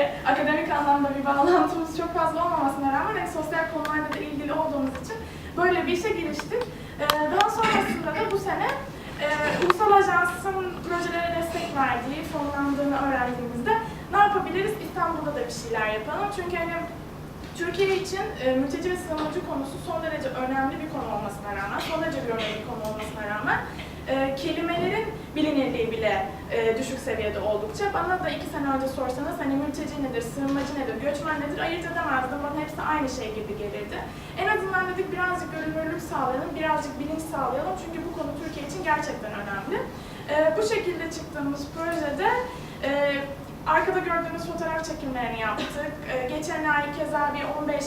böyle akademik anlamda bir bağlantımız çok fazla olmamasına rağmen hani sosyal konularla da ilgili olduğumuz için böyle bir işe giriştik. Ee, daha sonrasında da bu sene e, Ulusal Ajans'ın projelere destek verdiği, fonlandığını öğrendiğimizde ne yapabiliriz? İstanbul'da da bir şeyler yapalım. Çünkü hani Türkiye için e, mülteci ve sığınmacı konusu son derece önemli bir konu olmasına rağmen, son derece önemli bir konu olmasına rağmen e, kelimelerin bilinirliği bile e, düşük seviyede oldukça. Bana da iki sene önce sorsanız hani mülteci nedir, sığınmacı nedir, göçmen nedir ayırt edemezdim. Bana hepsi aynı şey gibi gelirdi. En azından dedik birazcık görünürlük sağlayalım, birazcık bilinç sağlayalım. Çünkü bu konu Türkiye için gerçekten önemli. E, bu şekilde çıktığımız projede e, arkada gördüğünüz fotoğraf çekimlerini yaptık. E, geçen ay keza bir 15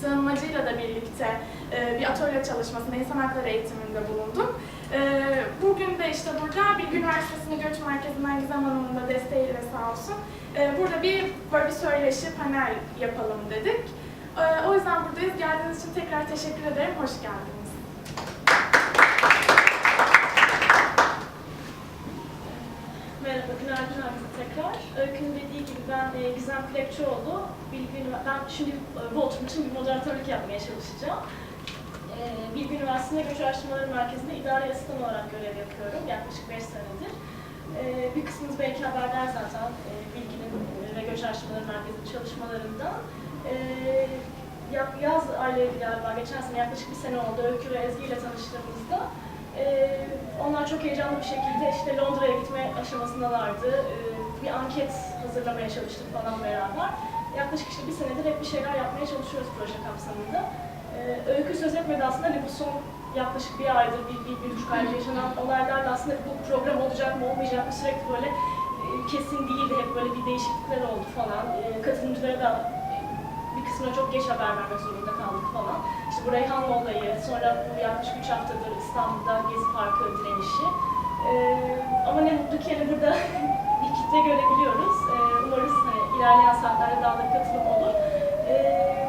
sığınmacıyla da birlikte e, bir atölye çalışmasında insan hakları eğitiminde bulundum. E, bugün de işte burada Bilgi Üniversitesi'nin Göç Merkezi'nden Gizem Hanım'ın da desteğiyle sağ olsun. e, burada bir böyle bir söyleşi, panel yapalım dedik. E, o yüzden buradayız. Geldiğiniz için tekrar teşekkür ederim. Hoş geldiniz. Merhaba, günaydın herkese tekrar. Öykü'nün dediği gibi ben e, Gizem Plekçioğlu. Bilgi ben şimdi e, oturum için bir moderatörlük yapmaya çalışacağım. E, Bilgi Üniversitesi'nde Göç Araştırmaları Merkezi'nde idari asistan olarak görev yapıyorum yaklaşık 5 senedir. E, bir kısmınız belki haberdar zaten e, Bilgi'nin e, ve Göç Araştırmaları Merkezi'nin çalışmalarından. E, ya- yaz aylarıydı galiba, geçen sene yaklaşık bir sene oldu Öykü ve Ezgi ile tanıştığımızda. Ee, onlar çok heyecanlı bir şekilde işte Londra'ya gitme aşamasındalardı. Ee, bir anket hazırlamaya çalıştık falan beraber. Yaklaşık işte bir senedir hep bir şeyler yapmaya çalışıyoruz proje kapsamında. Ee, öykü söz etmedi aslında hani bu son yaklaşık bir aydır, bir, bir, bir buçuk aydır yaşanan olaylarla aslında bu program olacak mı olmayacak mı sürekli böyle e, kesin değildi. Hep böyle bir değişiklikler oldu falan. Ee, katılımcılara da e, bir kısmına çok geç haber vermek zorunda kaldık falan. İşte bu Reyhan olayı, sonra bu yaklaşık 3 haftadır İstanbul'da Gezi Parkı direnişi. Ama ne mutlu ki hani burada bir kitle görebiliyoruz. Umarız hani ilerleyen saatlerde daha da katılım olur. Ee,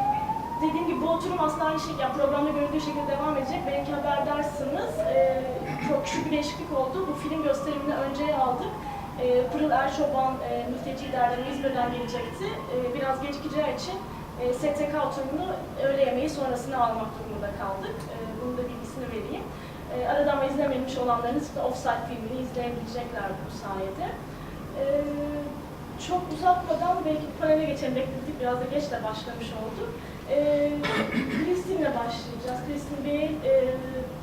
dediğim gibi bu oturum aslında aynı şey, yani programda görüldüğü şekilde devam edecek. Belki haberdarsınız. Ee, çok küçük bir değişiklik oldu. Bu film gösterimini önceye aldık. Ee, Pırıl Erşoban, e, mülteci idareden İzmir'den gelecekti. Ee, biraz gecikeceği için e, STK oturumunu öğle yemeği sonrasına almak durumunda kaldık. E, bunun da bilgisini vereyim. E, aradan izlememiş olanlarınız da Offside filmini izleyebilecekler bu sayede. E, çok uzatmadan belki panele geçelim bekledik. Biraz da geç de başlamış olduk. E, Kristin'le başlayacağız. Kristin Bey e,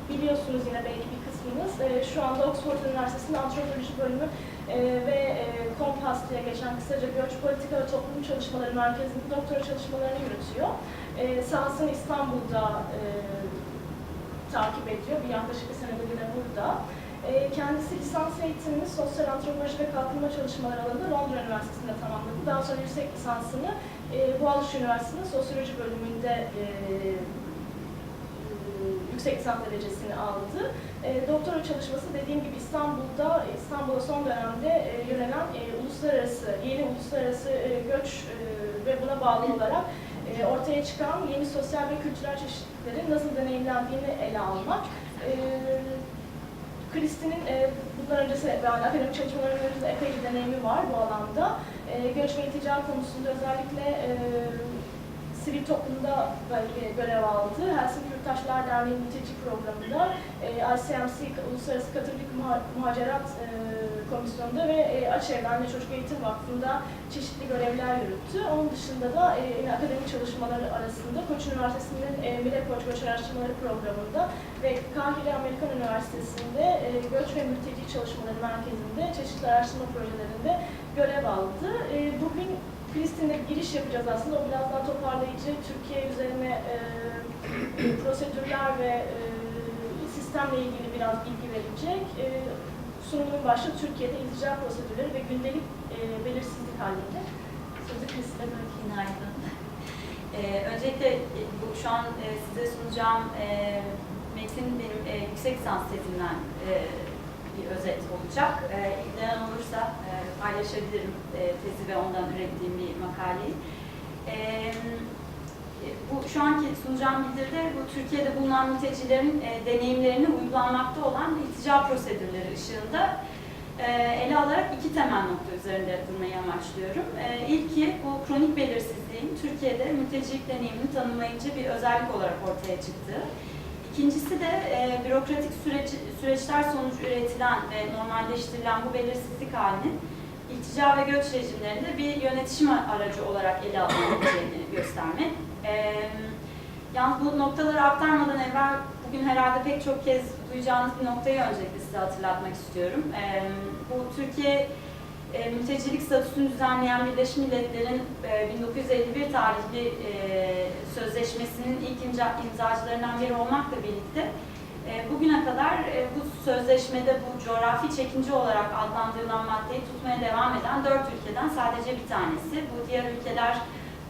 biliyorsunuz yine belki bir kısmınız. E, şu anda Oxford Üniversitesi'nin antropoloji bölümü e, ve e, Kompas geçen kısaca Göç Politika ve Toplum Çalışmaları Merkezi'nde doktora çalışmalarını yürütüyor. E, sahasını İstanbul'da e, takip ediyor. Bir yaklaşık bir senedir yine burada. E, kendisi lisans eğitimini sosyal antropoloji ve kalkınma çalışmaları alanında Londra Üniversitesi'nde tamamladı. Daha sonra yüksek lisansını e, Boğaziçi Üniversitesi'nin sosyoloji bölümünde e, yüksek lisans derecesini aldı. E, doktora çalışması dediğim gibi İstanbul'da, İstanbul'a son dönemde e, yönelen e, uluslararası, yeni uluslararası e, göç e, ve buna bağlı olarak e, ortaya çıkan yeni sosyal ve kültürel çeşitliliklerin nasıl deneyimlendiğini ele almak. Kristin'in e, bundan öncesi yani akademik çalışmalarının öncesinde epey bir deneyimi var bu alanda. E, göç ve iltica konusunda özellikle e, sivil toplumda görev aldı. Helsinki Yurttaşlar Derneği mülteci programında e, ICMC Uluslararası Katolik Muha- Muhacerat e, Komisyonu'nda ve e, Aç Evren'de Çocuk Eğitim Vakfı'nda çeşitli görevler yürüttü. Onun dışında da e, akademik çalışmaları arasında Koç Üniversitesi'nin e, Mile Koç Göç Araştırmaları Programı'nda ve Kahire Amerikan Üniversitesi'nde e, Göç ve Mülteci Çalışmaları Merkezi'nde çeşitli araştırma projelerinde görev aldı. E, bugün Filistin'de giriş yapacağız aslında. O biraz daha toparlayıcı, Türkiye üzerine e, prosedürler ve e, sistemle ilgili biraz bilgi verecek. E, sunumun başlığı Türkiye'de iltica prosedürleri ve gündelik e, belirsizlik halinde. Sözü bırakayım. Günaydın. Ee, öncelikle e, bu şu an e, size sunacağım e, metin benim e, yüksek lisans tezimden e, bir özet olacak. E, ilgilenen olursa e, paylaşabilirim e, tezi ve ondan ürettiğim bir makaleyi. E, şu anki sunacağım bildiride bu Türkiye'de bulunan mültecilerin e, deneyimlerini uygulanmakta olan iltica prosedürleri ışığında e, ele alarak iki temel nokta üzerinde durmayı amaçlıyorum. E, ilki bu kronik belirsizliğin Türkiye'de mültecilik deneyimini tanımlayınca bir özellik olarak ortaya çıktığı. İkincisi de e, bürokratik süreci, süreçler sonucu üretilen ve normalleştirilen bu belirsizlik halinin iltica ve göç rejimlerinde bir yönetişim aracı olarak ele alınabileceğini göstermek. E, yalnız bu noktaları aktarmadan evvel bugün herhalde pek çok kez duyacağınız bir noktayı öncelikle size hatırlatmak istiyorum. E, bu Türkiye e, mültecilik statüsünü düzenleyen Birleşmiş Milletler'in e, 1951 tarihli e, sözleşmesinin ilk imza, imzacılarından biri olmakla birlikte bugüne kadar e, bu sözleşmede bu coğrafi çekince olarak adlandırılan maddeyi tutmaya devam eden dört ülkeden sadece bir tanesi. Bu diğer ülkeler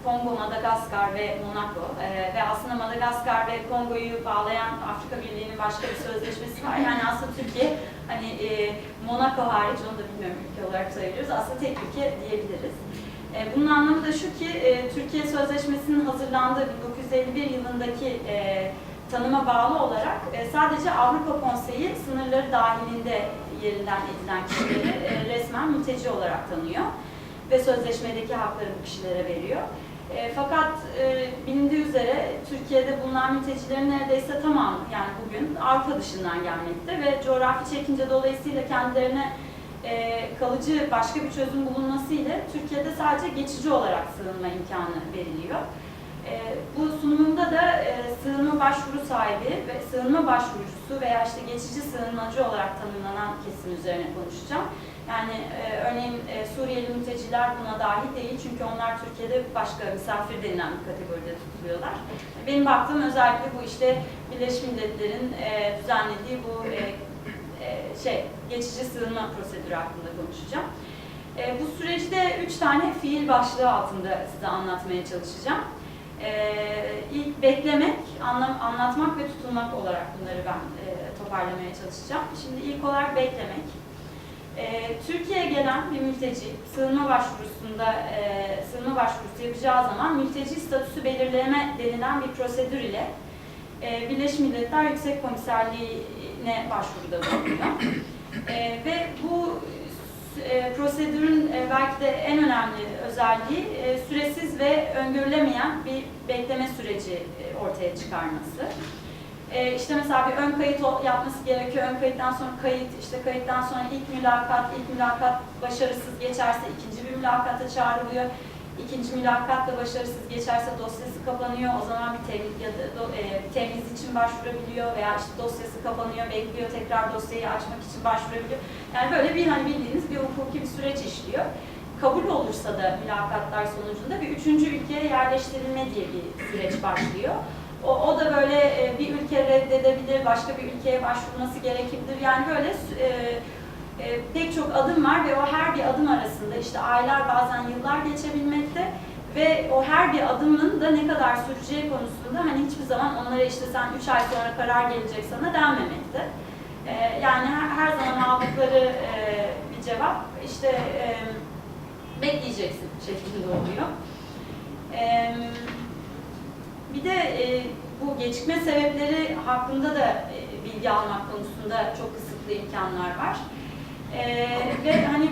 Kongo, Madagaskar ve Monaco E, ve aslında Madagaskar ve Kongo'yu bağlayan Afrika Birliği'nin başka bir sözleşmesi var. Yani aslında Türkiye hani e, Monaco hariç onu da bilmiyorum ülke olarak sayıyoruz. Aslında tek ülke diyebiliriz. E, bunun anlamı da şu ki e, Türkiye Sözleşmesi'nin hazırlandığı 1951 yılındaki e, tanıma bağlı olarak e, sadece Avrupa Konseyi sınırları dahilinde yerinden edilen kişileri e, resmen mülteci olarak tanıyor ve sözleşmedeki hakları bu kişilere veriyor. E, fakat bilindiği üzere Türkiye'de bulunan mültecilerin neredeyse tamamı yani bugün Avrupa dışından gelmekte ve coğrafi çekince dolayısıyla kendilerine kalıcı başka bir çözüm bulunması ile Türkiye'de sadece geçici olarak sığınma imkanı veriliyor. E, bu sunumumda da e, sığınma başvuru sahibi ve sığınma başvurucusu veya işte geçici sığınmacı olarak tanımlanan kesim üzerine konuşacağım. Yani e, örneğin e, Suriyeli mülteciler buna dahil değil çünkü onlar Türkiye'de başka misafir denilen bir kategoride tutuluyorlar. Benim baktığım özellikle bu işte Birleşmiş Milletler'in e, düzenlediği bu e, e, şey geçici sığınma prosedürü hakkında konuşacağım. E, bu süreci de üç tane fiil başlığı altında size anlatmaya çalışacağım. E, ilk beklemek, anlam, anlatmak ve tutulmak olarak bunları ben e, toparlamaya çalışacağım. Şimdi ilk olarak beklemek. E, Türkiye'ye gelen bir mülteci sığınma başvurusunda e, sığınma başvurusu yapacağı zaman mülteci statüsü belirleme denilen bir prosedür ile e, Birleşmiş Milletler Yüksek Komiserliği'ne başvuruda bulunuyor. E, ve bu e, prosedürün e, belki de en önemli özelliği e, süresiz ve öngörülemeyen bir bekleme süreci e, ortaya çıkarması. E, işte mesela bir ön kayıt yapması gerekiyor. Ön kayıttan sonra kayıt, işte kayıttan sonra ilk mülakat, ilk mülakat başarısız geçerse ikinci bir mülakata çağrılıyor. İkinci mülakat da başarısız geçerse dosyası kapanıyor. O zaman bir temiz ya da do, e, temiz için başvurabiliyor veya işte dosyası kapanıyor, bekliyor tekrar dosyayı açmak için başvurabiliyor. Yani böyle bir hani bildiğiniz bir hukuki bir süreç işliyor. Kabul olursa da mülakatlar sonucunda bir üçüncü ülkeye yerleştirilme diye bir süreç başlıyor. O, o da böyle e, bir ülke reddedebilir, başka bir ülkeye başvurması gerekebilir. Yani böyle e, e, pek çok adım var ve o her bir adım arasında işte aylar bazen yıllar geçebilmekte ve o her bir adımın da ne kadar süreceği konusunda hani hiçbir zaman onlara işte sen 3 ay sonra karar gelecek sana denmemekte. E, yani her, her zaman aldıkları e, bir cevap işte e, bekleyeceksin şeklinde oluyor. E, bir de e, bu gecikme sebepleri hakkında da e, bilgi almak konusunda çok kısıtlı imkanlar var. E, ve hani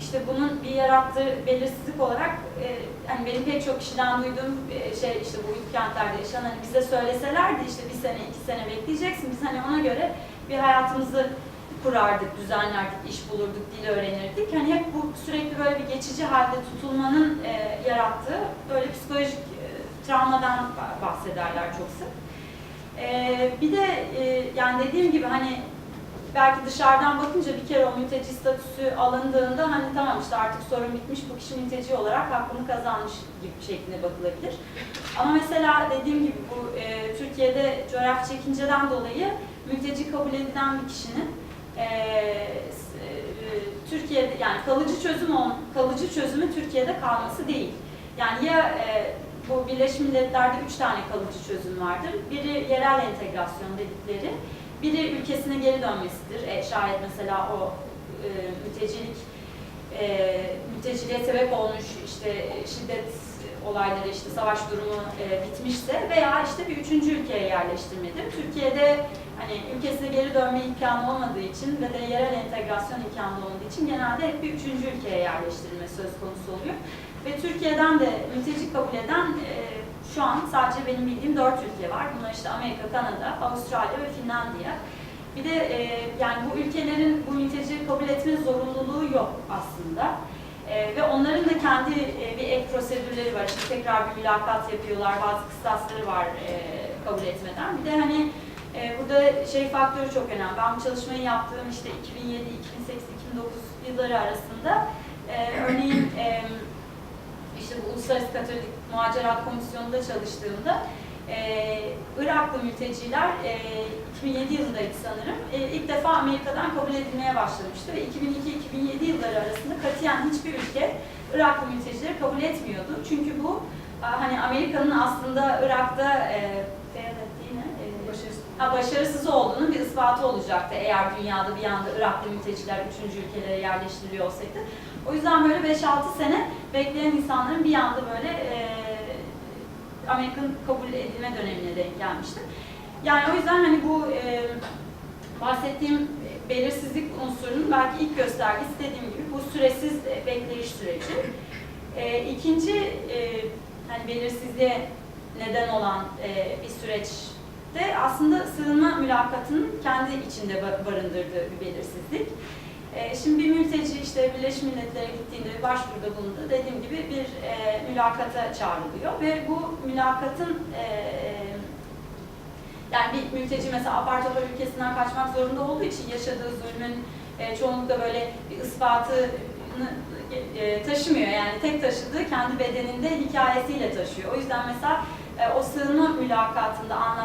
işte bunun bir yarattığı belirsizlik olarak e, hani benim pek çok kişiden duyduğum e, şey işte bu büyük kentlerde yaşayan hani bize söyleselerdi işte bir sene iki sene bekleyeceksin biz hani ona göre bir hayatımızı kurardık, düzenlerdik, iş bulurduk, dil öğrenirdik. Hani hep bu sürekli böyle bir geçici halde tutulmanın e, yarattığı böyle psikolojik e, travmadan ba- bahsederler çok sık. E, bir de e, yani dediğim gibi hani belki dışarıdan bakınca bir kere o mülteci statüsü alındığında hani tamam işte artık sorun bitmiş bu kişi mülteci olarak hakkını kazanmış gibi şeklinde bakılabilir. Ama mesela dediğim gibi bu e, Türkiye'de coğrafi çekinceden dolayı mülteci kabul edilen bir kişinin e, e, Türkiye'de yani kalıcı çözüm ol, kalıcı çözümü Türkiye'de kalması değil. Yani ya e, bu Birleşmiş Milletler'de üç tane kalıcı çözüm vardır. Biri yerel entegrasyon dedikleri, biri ülkesine geri dönmesidir. E, şayet mesela o e, mültecilik e, mülteciliğe sebep olmuş işte e, şiddet olayları işte savaş durumu e, bitmişse veya işte bir üçüncü ülkeye yerleştirmedir. Türkiye'de hani ülkesine geri dönme imkanı olmadığı için ve de yerel entegrasyon imkanı olmadığı için genelde hep bir üçüncü ülkeye yerleştirilme söz konusu oluyor. Ve Türkiye'den de mülteci kabul eden e, şu an sadece benim bildiğim dört ülke var. Bunlar işte Amerika, Kanada, Avustralya ve Finlandiya. Bir de e, yani bu ülkelerin bu mülteciyi kabul etme zorunluluğu yok aslında. E, ve onların da kendi e, bir ek prosedürleri var. İşte tekrar bir mülakat yapıyorlar, bazı kıstasları var e, kabul etmeden. Bir de hani e, burada şey faktörü çok önemli. Ben bu çalışmayı yaptığım işte 2007, 2008, 2009 yılları arasında e, örneğin e, işte bu Uluslararası Katolik Muhacerat Komisyonu'nda çalıştığımda e, Iraklı mülteciler e, 2007 yılındaydı sanırım. E, ilk defa Amerika'dan kabul edilmeye başlamıştı ve 2002-2007 yılları arasında katiyen hiçbir ülke Iraklı mültecileri kabul etmiyordu. Çünkü bu hani Amerika'nın aslında Irak'ta e, e, ha, başarısız olduğunun bir ispatı olacaktı eğer dünyada bir anda Iraklı mülteciler üçüncü ülkelere yerleştiriliyor olsaydı. O yüzden böyle 5-6 sene bekleyen insanların bir anda böyle e, Amerika'nın kabul edilme dönemine denk gelmişti. Yani o yüzden hani bu e, bahsettiğim belirsizlik unsurunun belki ilk göstergesi dediğim gibi bu süresiz e, bekleyiş süreci. E, ikinci e, hani belirsizliğe neden olan e, bir süreçte aslında sığınma mülakatının kendi içinde ba- barındırdığı bir belirsizlik. E, Şimdi bir mülteci işte Birleşmiş Milletler'e gittiğinde başvuruda bulundu. Dediğim gibi bir e, mülakata çağrılıyor ve bu mülakatın e, yani bir mülteci mesela apar topar ülkesinden kaçmak zorunda olduğu için yaşadığı zulmün e, çoğunlukla böyle bir ispatını e, taşımıyor. Yani tek taşıdığı kendi bedeninde hikayesiyle taşıyor. O yüzden mesela e, o sığınma mülakatında anlattığı